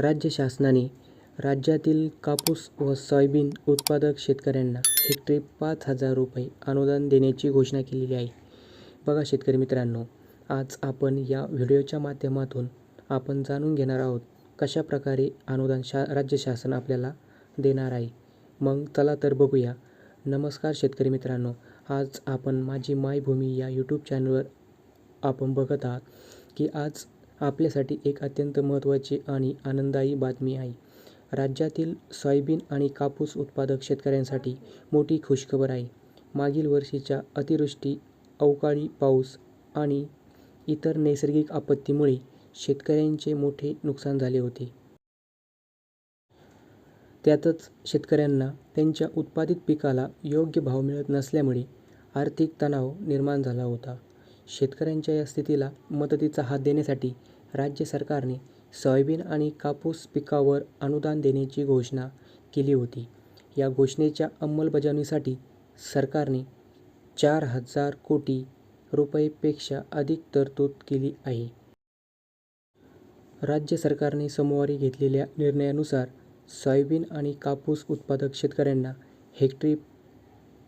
राज्य शासनाने राज्यातील कापूस व सोयाबीन उत्पादक शेतकऱ्यांना हेक्टरी पाच हजार रुपये अनुदान देण्याची घोषणा केलेली आहे. बघा शेतकरी मित्रांनो आज आपण या व्हिडिओच्या माध्यमातून आपण जाणून घेणार आहोत कशा प्रकारे अनुदान शा राज्य शासन आपल्याला देणार आहे. मग चला तर बघूया. नमस्कार शेतकरी मित्रांनो आज आपण माझी मायभूमी या यूट्यूब चॅनलवर आपण बघत आहात की आज आपल्यासाठी एक अत्यंत महत्त्वाची आणि आनंददायी बातमी आहे. राज्यातील सोयाबीन आणि कापूस उत्पादक शेतकऱ्यांसाठी मोठी खुशखबर आहे. मागील वर्षीच्या अतिवृष्टी अवकाळी पाऊस आणि इतर नैसर्गिक आपत्तीमुळे शेतकऱ्यांचे मोठे नुकसान झाले होते. त्यातच शेतकऱ्यांना त्यांच्या उत्पादित पिकाला योग्य भाव मिळत नसल्यामुळे आर्थिक तणाव निर्माण झाला होता. शेतकऱ्यांच्या या स्थितीला मदतीचा हात देण्यासाठी राज्य सरकारने सोयाबीन आणि कापूस पिकावर अनुदान देण्याची घोषणा केली होती. या घोषणेच्या अंमलबजावणीसाठी सरकारने चार हजार कोटी रुपयेपेक्षा अधिक तरतूद केली आहे. राज्य सरकारने सोमवारी घेतलेल्या निर्णयानुसार सोयाबीन आणि कापूस उत्पादक शेतकऱ्यांना हेक्टरी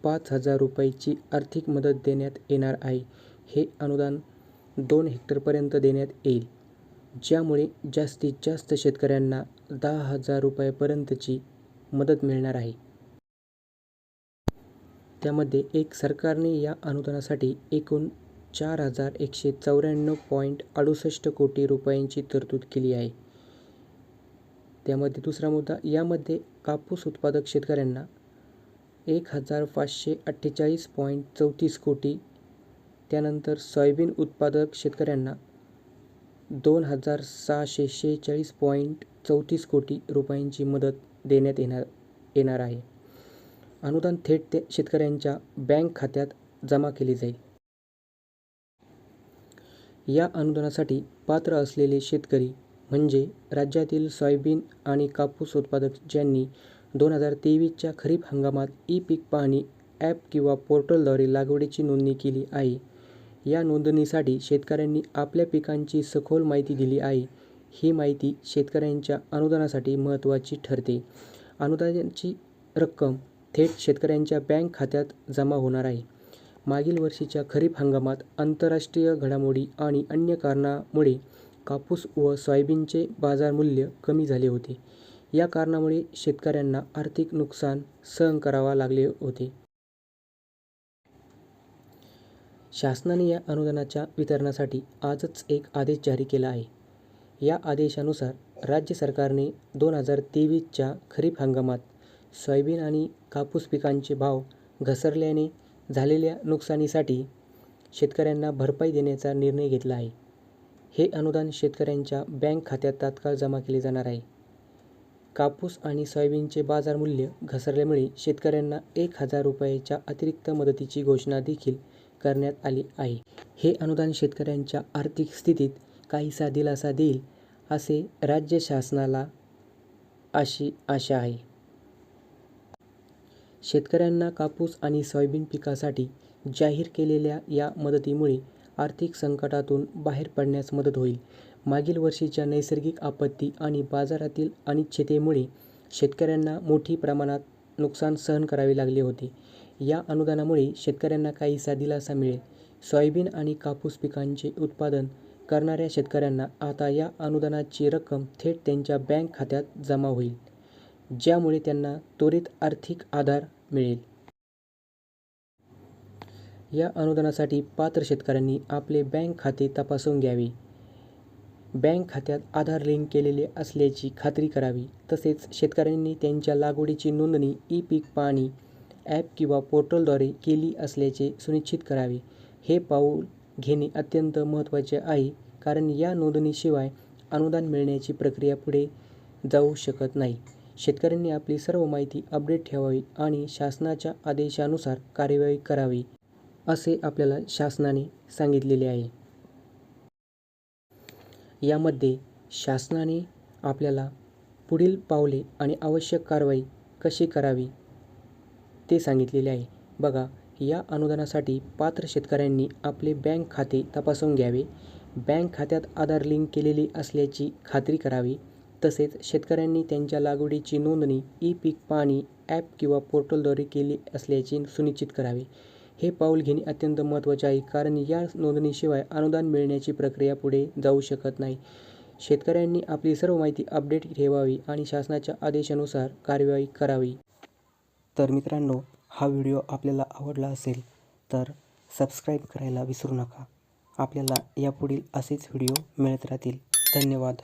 पाच हजार रुपयाची आर्थिक मदत देण्यात येणार आहे. हे अनुदान दोन हेक्टरपर्यंत देण्यात येईल ज्यामुळे जास्तीत जास्त शेतकऱ्यांना दहा हजार रुपयापर्यंतची मदत मिळणार आहे. त्यामध्ये एक सरकारने या अनुदानासाठी एकूण चार हजार एकशे चौऱ्याण्णव पॉईंट अडुसष्ट कोटी रुपयांची तरतूद केली आहे. त्यामध्ये दुसरा मुद्दा यामध्ये कापूस उत्पादक शेतकऱ्यांना एक हजार पाचशे अठ्ठेचाळीस पॉईंट चौतीस कोटी त्यानंतर सोयाबीन उत्पादक शेतकऱ्यांना दोन हजार सहाशे शेहेचाळीस पॉईंट चौतीस कोटी रुपयांची मदत देण्यात येणार येणार आहे. अनुदान थेट ते शेतकऱ्यांच्या बँक खात्यात जमा केले जाईल. या अनुदानासाठी पात्र असलेले शेतकरी म्हणजे राज्यातील सोयाबीन आणि कापूस उत्पादक ज्यांनी दोन हजार तेवीसच्या खरीप हंगामात ई पीक पाहणी ॲप किंवा पोर्टलद्वारे लागवडीची नोंदणी केली आहे या नोंदणीसाठी शेतकऱ्यांनी आपल्या पिकांची सखोल माहिती दिली आहे. ही माहिती शेतकऱ्यांच्या अनुदानासाठी महत्त्वाची ठरते. अनुदानाची रक्कम थेट शेतकऱ्यांच्या बँक खात्यात जमा होणार आहे. मागील वर्षीच्या खरीप हंगामात आंतरराष्ट्रीय घडामोडी आणि अन्य कारणामुळे कापूस व सोयाबीनचे बाजारमूल्य कमी झाले होते. या कारणामुळे शेतकऱ्यांना आर्थिक नुकसान सहन करावा लागले होते. शासनाने या अनुदानाच्या वितरणासाठी आजच एक आदेश जारी केला आहे. या आदेशानुसार राज्य सरकारने दोन हजार तेवीसच्या खरीप हंगामात सोयाबीन आणि कापूस पिकांचे भाव घसरल्याने झालेल्या नुकसानीसाठी शेतकऱ्यांना भरपाई देण्याचा निर्णय घेतला आहे. हे अनुदान शेतकऱ्यांच्या बँक खात्यात तात्काळ जमा केले जाणार आहे. कापूस आणि सोयाबीनचे बाजारमूल्य घसरल्यामुळे शेतकऱ्यांना एक हजार रुपयाच्या अतिरिक्त मदतीची घोषणा देखील करण्यात आली आहे. हे अनुदान शेतकऱ्यांच्या आर्थिक स्थितीत काहीसा दिलासा देईल असे राज्य शासनाला अशी आशा आहे. शेतकऱ्यांना कापूस आणि सोयाबीन पिकासाठी जाहीर केलेल्या या मदतीमुळे आर्थिक संकटातून बाहेर पडण्यास मदत होईल. मागील वर्षीच्या नैसर्गिक आपत्ती आणि बाजारातील अनिश्चिततेमुळे शेतकऱ्यांना मोठी प्रमाणात नुकसान सहन करावे लागले होते. या अनुदानामुळे शेतकऱ्यांना काहीसा दिलासा मिळेल. सोयाबीन आणि कापूस पिकांचे उत्पादन करणाऱ्या शेतकऱ्यांना आता या अनुदानाची रक्कम थेट त्यांच्या बँक खात्यात जमा होईल ज्यामुळे त्यांना त्वरित आर्थिक आधार मिळेल. या अनुदानासाठी पात्र शेतकऱ्यांनी आपले बँक खाते तपासून घ्यावे. बँक खात्यात आधार लिंक केलेले असल्याची खात्री करावी. तसेच शेतकऱ्यांनी त्यांच्या लागवडीची नोंदणी ई पीक पाहणी ॲप किंवा पोर्टलद्वारे केली असल्याचे सुनिश्चित करावे. हे पाऊल घेणे अत्यंत महत्त्वाचे आहे कारण या नोंदणीशिवाय अनुदान मिळण्याची प्रक्रिया पुढे जाऊ शकत नाही. शेतकऱ्यांनी आपली सर्व माहिती अपडेट ठेवावी आणि शासनाच्या आदेशानुसार कार्यवाही करावी असे आपल्याला शासनाने सांगितलेले आहे. यामध्ये शासनाने आपल्याला पुढील पावले आणि आवश्यक कारवाई कशी करावी ते सांगितलेले आहे. बघा या अनुदानासाठी पात्र शेतकऱ्यांनी आपले बँक खाते तपासून घ्यावे. बँक खात्यात आधार लिंक केलेले असल्याची खात्री करावी. तसेच शेतकऱ्यांनी त्यांच्या लागवडीची नोंदणी ई पीक पाणी ॲप किंवा पोर्टलद्वारे केली असल्याचे सुनिश्चित करावे. हे पाऊल घेणे अत्यंत महत्त्वाचे आहे कारण या नोंदणीशिवाय अनुदान मिळण्याची प्रक्रिया पुढे जाऊ शकत नाही. शेतकऱ्यांनी आपली सर्व माहिती अपडेट ठेवावी आणि शासनाच्या आदेशानुसार कार्यवाही करावी. तर मित्रांनो हा व्हिडिओ आपल्याला आवडला असेल तर सबस्क्राईब करायला विसरू नका. आपल्याला यापुढील असेच व्हिडिओ मिळत राहतील. धन्यवाद.